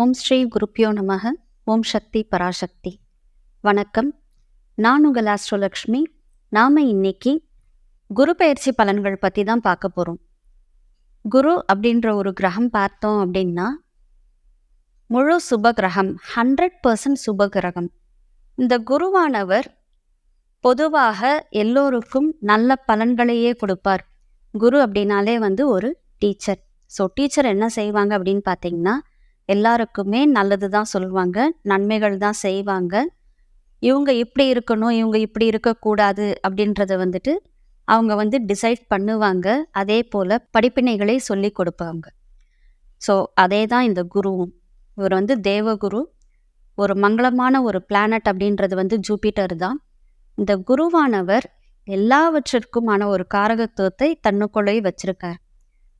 ஓம் ஸ்ரீ குருப்பியோ நமக. ஓம் சக்தி பராசக்தி. வணக்கம். நான் உங்கள் ஆஸ்ட்ரோலக்ஷ்மி நாம் இன்னைக்கு குரு பயிற்சி பலன்கள் பற்றி தான் பார்க்க போகிறோம் குரு அப்படின்ற ஒரு கிரகம் பார்த்தோம் அப்படின்னா முழு சுப கிரகம் ஹண்ட்ரட் பர்சன்ட் சுப கிரகம். இந்த குருவானவர் பொதுவாக எல்லோருக்கும் நல்ல பலன்களையே கொடுப்பார். குரு அப்படின்னாலே வந்து ஒரு டீச்சர். ஸோ டீச்சர் என்ன செய்வாங்க அப்படின்னு பார்த்தீங்கன்னா எல்லாருக்குமே நல்லது தான் சொல்லுவாங்க நன்மைகள் தான் செய்வாங்க. இவங்க இப்படி இருக்கணும் இவங்க இப்படி இருக்கக்கூடாது அப்படின்றத வந்துட்டு அவங்க வந்து டிசைட் பண்ணுவாங்க. அதே போல் படிப்பினைகளை சொல்லி கொடுப்பாங்க. ஸோ அதே தான் இந்த குருவும். இவர் வந்து தேவகுரு. ஒரு மங்களமான ஒரு பிளானட் அப்படின்றது வந்து ஜூபிட்டர் தான். இந்த குருவானவர் எல்லாவற்றிற்குமான ஒரு காரகத்துவத்தை தன்னுக்குள்ளே வச்சிருக்கார்.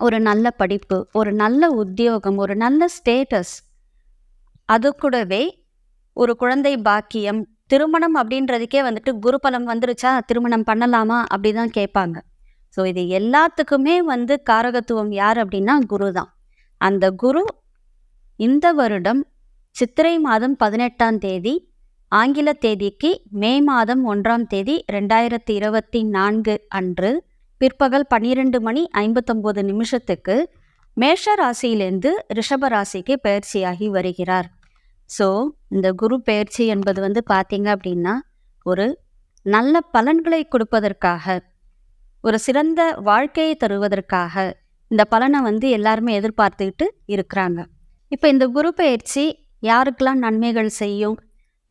ஒரு நல்ல படிப்பு ஒரு நல்ல உத்தியோகம் ஒரு நல்ல ஸ்டேட்டஸ் அது கூடவே ஒரு குழந்தை பாக்கியம் திருமணம் அப்படின்றதுக்கே வந்துட்டு குருபலம் வந்துருச்சா திருமணம் பண்ணலாமா அப்படி தான் கேட்பாங்க. ஸோ இது எல்லாத்துக்குமே வந்து காரகத்துவம் யார் அப்படின்னா குரு தான் அந்த குரு இந்த வருடம் சித்திரை மாதம் பதினெட்டாம் தேதி ஆங்கில தேதிக்கு மே மாதம் ஒன்றாம் தேதி ரெண்டாயிரத்தி இருபத்தி நான்கு அன்று பிற்பகல் பன்னிரெண்டு மணி ஐம்பத்தொம்போது நிமிஷத்துக்கு மேஷ ராசியிலேருந்து ரிஷப ராசிக்கு பயிற்சியாகி வருகிறார். ஸோ இந்த குரு பயிற்சி என்பது வந்து பார்த்தீங்க அப்படின்னா ஒரு நல்ல பலன்களை கொடுப்பதற்காக ஒரு சிறந்த வாழ்க்கையை தருவதற்காக இந்த பலனை வந்து எல்லாருமே எதிர்பார்த்துக்கிட்டு இருக்கிறாங்க. இப்போ இந்த குரு பயிற்சி யாருக்கெல்லாம் நன்மைகள் செய்யும்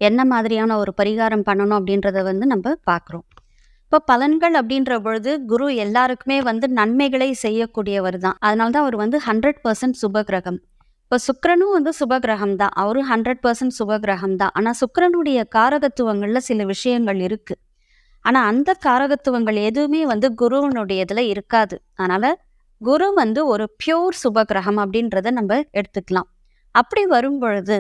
என்ன மாதிரியான ஒரு பரிகாரம் பண்ணணும் அப்படின்றத வந்து நம்ம பார்க்குறோம். இப்போ பலன்கள் அப்படின்ற பொழுது குரு எல்லாருக்குமே வந்து நன்மைகளை செய்யக்கூடியவர் தான் அதனால தான் அவர் வந்து ஹண்ட்ரட் பர்சன்ட் சுபகிரகம். இப்போ சுக்கரனும் வந்து சுபகிரகம் தான் அவரும் ஹண்ட்ரட் பர்சன்ட் சுபகிரகம் தான் ஆனால் சுக்கரனுடைய காரகத்துவங்களில் சில விஷயங்கள் இருக்குது ஆனால் அந்த காரகத்துவங்கள் எதுவுமே வந்து குருவனுடையதுல இருக்காது. அதனால் குரு வந்து ஒரு பியூர் சுபகிரகம் அப்படின்றத நம்ம எடுத்துக்கலாம். அப்படி வரும் பொழுது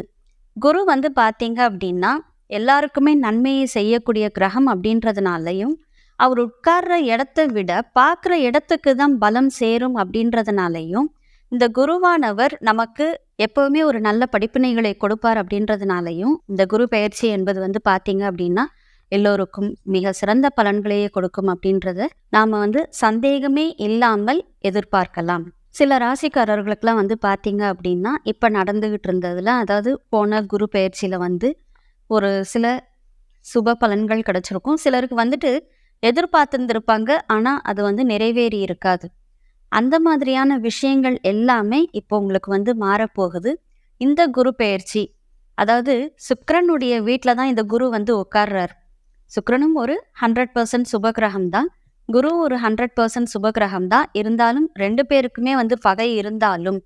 குரு வந்து பார்த்தீங்க அப்படின்னா எல்லாருக்குமே நன்மையை செய்யக்கூடிய கிரகம் அப்படின்றதுனாலையும் அவர் உட்கார்ற இடத்த விட பார்க்குற இடத்துக்கு தான் பலம் சேரும் அப்படின்றதுனாலையும் இந்த குருவானவர் நமக்கு எப்பவுமே ஒரு நல்ல படிப்பினைகளை கொடுப்பார் அப்படின்றதுனாலையும் இந்த குரு பயிற்சி என்பது வந்து பார்த்தீங்க அப்படின்னா எல்லோருக்கும் மிக சிறந்த பலன்களையே கொடுக்கும் அப்படின்றத நாம் வந்து சந்தேகமே இல்லாமல் எதிர்பார்க்கலாம். சில ராசிக்காரர்களுக்கெல்லாம் வந்து பார்த்தீங்க அப்படின்னா இப்போ நடந்துகிட்டு இருந்ததில் அதாவது போன குரு பயிற்சியில் வந்து ஒரு சில சுப பலன்கள் கிடச்சிருக்கும். சிலருக்கு வந்துட்டு எதிர்பார்த்துருந்துருப்பாங்க. ஆனால் அது வந்து நிறைவேறி இருக்காது. அந்த மாதிரியான விஷயங்கள் எல்லாமே இப்போ உங்களுக்கு வந்து மாறப்போகுது. இந்த குரு பெயர்ச்சி அதாவது சுக்ரனுடைய வீட்டில் தான் இந்த குரு வந்து உட்கார்றார். சுக்ரனும் ஒரு ஹண்ட்ரட் பர்சன்ட் சுபகிரகம் தான். குரு ஒரு ஹண்ட்ரட் பர்சன்ட் சுபகிரகம் தான். இருந்தாலும் ரெண்டு பேருக்குமே வந்து பகை இருந்தாலும்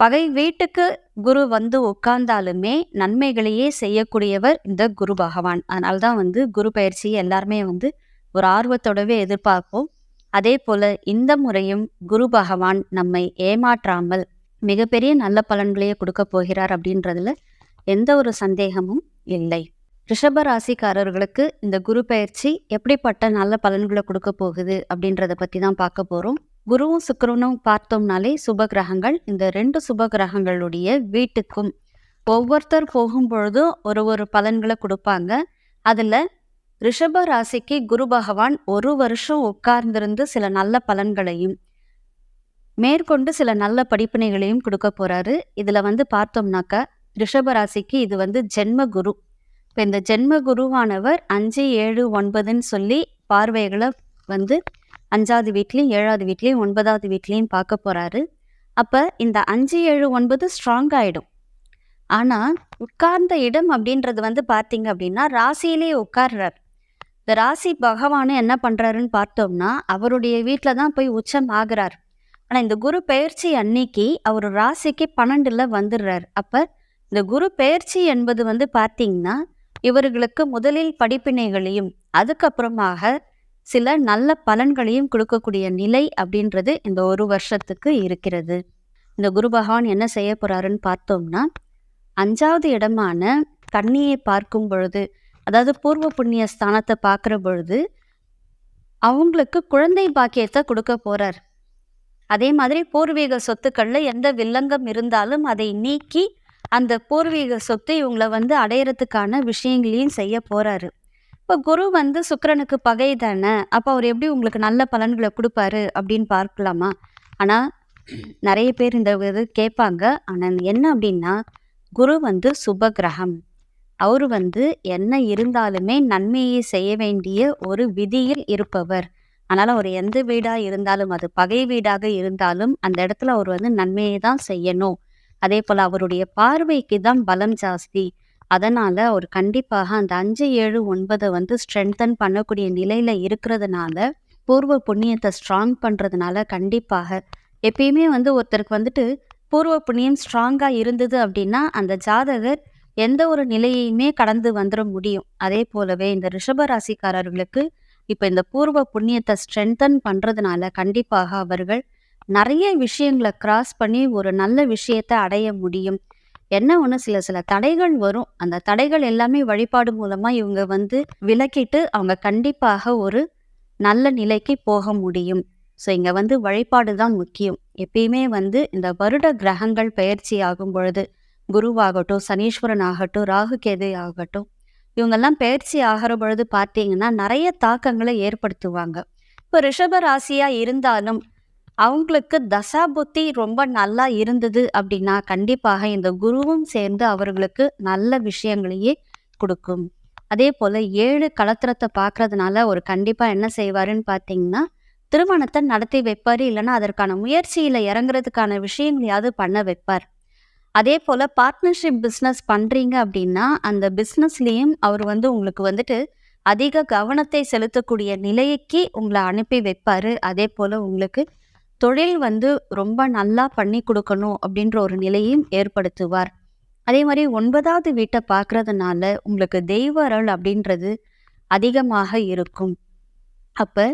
பகை வீட்டுக்கு குரு வந்து உட்கார்ந்தாலுமே நன்மைகளையே செய்யக்கூடியவர் இந்த குரு பகவான். அதனால தான் வந்து குரு பயிற்சியை எல்லாருமே வந்து ஒரு ஆர்வத்தோடவே எதிர்பார்ப்போம். அதே போல இந்த முறையும் குரு பகவான் நம்மை ஏமாற்றாமல் மிகப்பெரிய நல்ல பலன்களையே கொடுக்க போகிறார் அப்படின்றதுல எந்த ஒரு சந்தேகமும் இல்லை. ரிஷப ராசிக்காரர்களுக்கு இந்த குரு பயிற்சி எப்படிப்பட்ட நல்ல பலன்களை கொடுக்க போகுது அப்படின்றத பற்றி தான் பார்க்க போகிறோம் குருவும் சுக்கரனும் பார்த்தோம்னாலே சுப கிரகங்கள் இந்த ரெண்டு சுப கிரகங்களுடைய வீட்டுக்கும் ஒவ்வொருத்தர் போகும்பொழுதும் ஒரு ஒரு பலன்களை கொடுப்பாங்க. அதில் ரிஷப ராசிக்கு குரு பகவான் ஒரு வருஷம் உட்கார்ந்திருந்து சில நல்ல பலன்களையும் மேற்கொண்டு சில நல்ல படிப்பினைகளையும் கொடுக்க போறாரு. இதில் வந்து பார்த்தோம்னாக்கா ரிஷப ராசிக்கு இது வந்து ஜென்ம குரு. இப்போ இந்த ஜென்ம குருவானவர் அஞ்சு ஏழு ஒன்பதுன்னு சொல்லி பார்வைகளை வந்து அஞ்சாவது வீட்லேயும் ஏழாவது வீட்லேயும் ஒன்பதாவது வீட்லேயும் பார்க்க போகிறாரு அப்போ இந்த அஞ்சு ஏழு ஒன்பது ஸ்ட்ராங் ஆகிடும் ஆனால் உட்கார்ந்த இடம் அப்படின்றது வந்து பார்த்தீங்க அப்படின்னா ராசியிலே உட்கார்றார். இந்த ராசி பகவானு என்ன பண்ணுறாருன்னு பார்த்தோம்னா அவருடைய வீட்டில் தான் போய் உச்சம் ஆகிறார். ஆனால் இந்த குரு பெயர்ச்சி அன்னைக்கு அவர் ராசிக்கு பன்னெண்டுல வந்துடுறார். அப்போ இந்த குரு பெயர்ச்சி என்பது வந்து பார்த்தீங்கன்னா இவர்களுக்கு முதலில் படிப்பினைகளையும் அதுக்கப்புறமாக சில நல்ல பலன்களையும் கொடுக்கக்கூடிய நிலை அப்படின்றது இந்த ஒரு வருஷத்துக்கு இருக்கிறது. இந்த குரு பகவான் என்ன செய்ய போறாருன்னு பார்த்தோம்னா அஞ்சாவது இடமான கண்ணியை பார்க்கும் பொழுது அதாவது பூர்வ புண்ணிய ஸ்தானத்தை பார்க்குற பொழுது அவங்களுக்கு குழந்தை பாக்கியத்தை கொடுக்க போறார். அதே மாதிரி பூர்வீக சொத்துக்களில் எந்த வில்லங்கம் இருந்தாலும் அதை நீக்கி அந்த பூர்வீக சொத்து இவங்களை வந்து அடையிறதுக்கான விஷயங்களையும் செய்ய போறாரு. இப்போ குரு வந்து சுக்கிரனுக்கு பகை தானே? அப்போ அவர் எப்படி உங்களுக்கு நல்ல பலன்களை கொடுப்பாரு அப்படின்னு பார்க்கலாமா? ஆனால் நிறைய பேர் இந்த இது கேட்பாங்க. ஆனால் என்ன அப்படின்னா குரு வந்து சுப கிரகம் அவர் வந்து என்ன இருந்தாலுமே நன்மையை செய்ய வேண்டிய ஒரு விதியில் இருப்பவர். அதனால் அவர் எந்த வீடாக இருந்தாலும் அது பகை வீடாக இருந்தாலும் அந்த இடத்துல அவர் வந்து நன்மையை தான் செய்யணும். அதே போல் அவருடைய பார்வைக்கு தான் பலம் ஜாஸ்தி. அதனால் அவர் கண்டிப்பாக அந்த அஞ்சு ஏழு ஒன்பதை வந்து ஸ்ட்ரென்தன் பண்ணக்கூடிய நிலையில் இருக்கிறதுனால பூர்வ புண்ணியத்தை ஸ்ட்ராங் பண்ணுறதுனால கண்டிப்பாக. எப்பயுமே வந்து ஒருத்தருக்கு வந்துட்டு பூர்வ புண்ணியம் ஸ்ட்ராங்காக இருந்தது அப்படின்னா அந்த ஜாதகர் எந்த ஒரு நிலையையுமே கடந்து வந்துட முடியும். அதே போலவே இந்த ரிஷப ராசிக்காரர்களுக்கு இப்போ இந்த பூர்வ புண்ணியத்தை ஸ்ட்ரென்தன் பண்ணுறதுனால கண்டிப்பாக அவர்கள் நிறைய விஷயங்களை கிராஸ் பண்ணி ஒரு நல்ல விஷயத்தை அடைய முடியும். என்ன ஒன்று சில சில தடைகள் வரும். அந்த தடைகள் எல்லாமே வழிபாடு மூலமாக இவங்க வந்து விலக்கிட்டு அவங்க கண்டிப்பாக ஒரு நல்ல நிலைக்கு போக முடியும். ஸோ இங்கே வந்து வழிபாடு தான் முக்கியம். எப்பயுமே வந்து இந்த வருட கிரகங்கள் பயிற்சி ஆகும் பொழுது குருவாகட்டும் சனீஸ்வரன் ஆகட்டும் ராகு கேது ஆகட்டும் இவங்கெல்லாம் பயிற்சி ஆகிற பொழுது பார்த்தீங்கன்னா நிறைய தாக்கங்களை ஏற்படுத்துவாங்க. இப்போ ரிஷப ராசியாக இருந்தாலும் அவங்களுக்கு தசா புத்தி ரொம்ப நல்லா இருந்தது அப்படின்னா கண்டிப்பாக இந்த குருவும் சேர்ந்து அவர்களுக்கு நல்ல விஷயங்களையே கொடுக்கும். அதே போல ஏழு கலத்திரத்தை பார்க்கறதுனால ஒரு கண்டிப்பா என்ன செய்வாருன்னு பார்த்தீங்கன்னா திருமணத்தை நடத்தி வைப்பார் இல்லைன்னா அதற்கான முயற்சியில இறங்குறதுக்கான விஷயங்களையாவது பண்ண வைப்பார். அதே போல பார்ட்னர்ஷிப் பிஸ்னஸ் பண்றீங்க அப்படின்னா அந்த பிஸ்னஸ்லேயும் அவர் வந்து உங்களுக்கு வந்துட்டு அதிக கவனத்தை செலுத்தக்கூடிய நிலைக்கு உங்களை அனுப்பி வைப்பாரு. அதே போல உங்களுக்கு தொழில் வந்து ரொம்ப நல்லா பண்ணி கொடுக்கணும் அப்படின்ற ஒரு நிலையும் ஏற்படுத்துவார். அதே மாதிரி ஒன்பதாவது வீட்டை பார்க்கறதுனால உங்களுக்கு தெய்வ அருள் அப்படின்றது அதிகமாக இருக்கும். அப்போ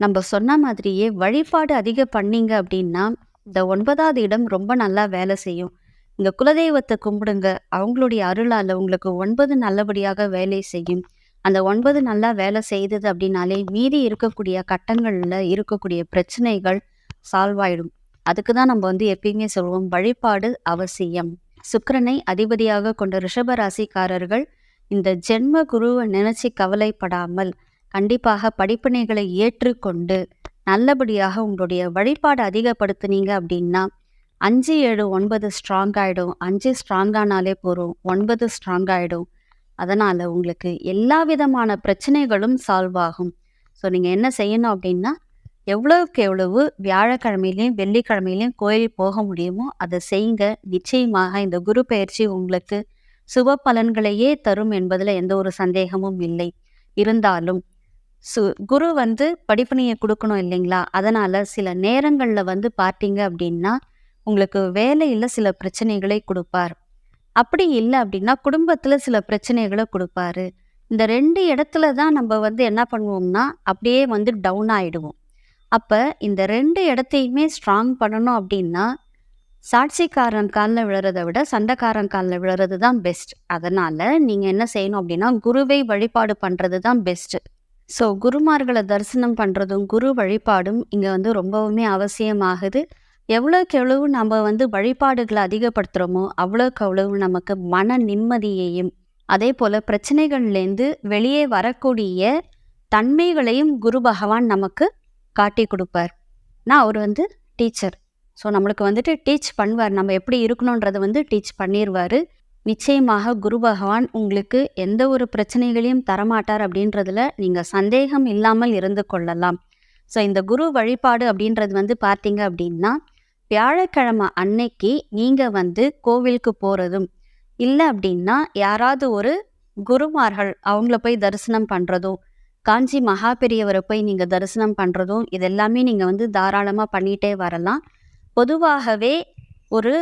நம்ம சொன்ன மாதிரியே வழிபாடு அதிக பண்ணீங்க அப்படின்னா இந்த ஒன்பதாவது இடம் ரொம்ப நல்லா வேலை செய்யும். இந்த குலதெய்வத்தை கும்பிடுங்க. அவங்களுடைய அருளால் உங்களுக்கு ஒன்பது நல்லபடியாக வேலை செய்யும். அந்த ஒன்பது நல்லா வேலை செய்தது அப்படின்னாலே மீதி இருக்கக்கூடிய கட்டங்களில் இருக்கக்கூடிய பிரச்சனைகள் சால்வ் ஆயிடும். அதுக்கு தான் நம்ம வந்து எப்பயுமே சொல்லுவோம் வழிபாடு அவசியம். சுக்கரனை அதிபதியாக கொண்ட ரிஷப ராசிக்காரர்கள் இந்த ஜென்ம குருவை நினைச்சு கவலைப்படாமல் கண்டிப்பாக படிப்பினைகளை ஏற்றுக்கொண்டு நல்லபடியாக உங்களுடைய வழிபாடு அதிகப்படுத்துனீங்க அப்படின்னா அஞ்சு ஏழு ஒன்பது ஸ்ட்ராங் ஆகிடும் அஞ்சு ஸ்ட்ராங்கானாலே போதும். ஒன்பது ஸ்ட்ராங் ஆகிடும் அதனால் உங்களுக்கு எல்லா விதமான பிரச்சனைகளும் சால்வ் ஆகும். ஸோ நீங்கள் என்ன செய்யணும் அப்படின்னா எவ்வளவுக்கு எவ்வளவு வியாழக்கிழமையிலையும் வெள்ளிக்கிழமையிலையும் கோயில் போக முடியுமோ அதை செய்யுங்க. நிச்சயமாக இந்த குரு பயிற்சி உங்களுக்கு சுப பலன்களையே தரும் என்பதில் எந்த ஒரு சந்தேகமும் இல்லை. இருந்தாலும் சு குரு வந்து படிப்பணியை கொடுக்கணும் இல்லைங்களா? அதனால சில நேரங்களில் வந்து பார்த்தீங்க அப்படின்னா உங்களுக்கு வேலையில் சில பிரச்சனைகளை கொடுப்பார். அப்படி இல்லை அப்படின்னா குடும்பத்தில் சில பிரச்சனைகளை கொடுப்பாரு. இந்த ரெண்டு இடத்துல தான் நம்ம வந்து என்ன பண்ணுவோம்னா அப்படியே வந்து டவுன் ஆகிடுவோம் அப்போ இந்த ரெண்டு இடத்தையுமே ஸ்ட்ராங் பண்ணணும் அப்படின்னா சாட்சிக்காரன் காலில் விழுறதை விட சண்டைக்காரன் காலில் விழுறது தான் பெஸ்ட் அதனால் நீங்கள் என்ன செய்யணும் அப்படின்னா குருவை வழிபாடு பண்ணுறது தான் பெஸ்ட்டு ஸோ குருமார்களை தரிசனம் பண்ணுறதும் குரு வழிபாடும் இங்கே வந்து ரொம்பவுமே அவசியமாகுது. எவ்வளோக்கு எவ்வளவு நம்ம வந்து வழிபாடுகளை அதிகப்படுத்துகிறோமோ அவ்வளோக்கு அவ்வளவு நமக்கு மன நிம்மதியையும் அதே போல் பிரச்சனைகள்லேருந்து வெளியே வரக்கூடிய தன்மைகளையும் குரு பகவான் நமக்கு காட்டி கொடுப்பார். நான் அவர் வந்து டீச்சர். ஸோ நம்மளுக்கு வந்துட்டு டீச் பண்ணுவார். நம்ம எப்படி இருக்கணுன்றதை வந்து டீச் பண்ணிடுவார் நிச்சயமாக குரு பகவான் உங்களுக்கு எந்த ஒரு பிரச்சனைகளையும் தரமாட்டார் அப்படின்றதுல நீங்கள் சந்தேகம் இல்லாமல் இருந்து கொள்ளலாம். ஸோ இந்த குரு வழிபாடு அப்படின்றது வந்து பார்த்தீங்க அப்படின்னா வியாழக்கிழமை அன்னைக்கு நீங்கள் வந்து கோவிலுக்கு போகிறதும் இல்லை அப்படின்னா யாராவது ஒரு குருமார்கள் அவங்கள போய் தரிசனம் பண்ணுறதும் காஞ்சி மகா பெரியவரை போய் நீங்கள் தரிசனம் பண்ணுறதும் இதெல்லாமே நீங்கள் வந்து தாராளமாக பண்ணிகிட்டே வரலாம். பொதுவாகவே ஒரு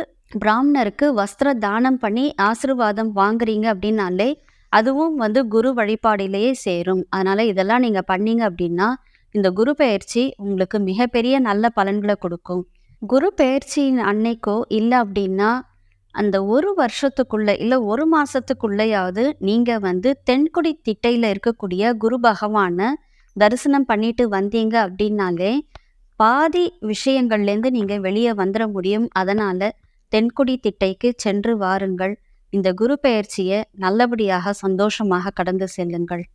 பிராமணருக்கு வஸ்திர தானம் பண்ணி ஆசீர்வாதம் வாங்குறீங்க அப்படின்னாலே அதுவும் வந்து குரு வழிபாடிலேயே சேரும். அதனால் இதெல்லாம் நீங்கள் பண்ணீங்க அப்படின்னா இந்த குரு பயிற்சி உங்களுக்கு மிகப்பெரிய நல்ல பலன்களை கொடுக்கும். குரு பெயர்ச்சியின் அன்னைக்கோ இல்லை அப்படின்னா அந்த ஒரு வருஷத்துக்குள்ளே இல்லை ஒரு மாதத்துக்குள்ளேயாவது நீங்கள் வந்து தென்குடி திட்டையில் இருக்கக்கூடிய குரு பகவானை தரிசனம் பண்ணிட்டு வந்தீங்க அப்படின்னாலே பாதி விஷயங்கள்லேருந்து நீங்கள் வெளியே வந்துட முடியும். அதனால் தென்குடி திட்டைக்கு சென்று வாருங்கள். இந்த குரு பெயர்ச்சியை நல்லபடியாக சந்தோஷமாக கடந்து செல்லுங்கள்.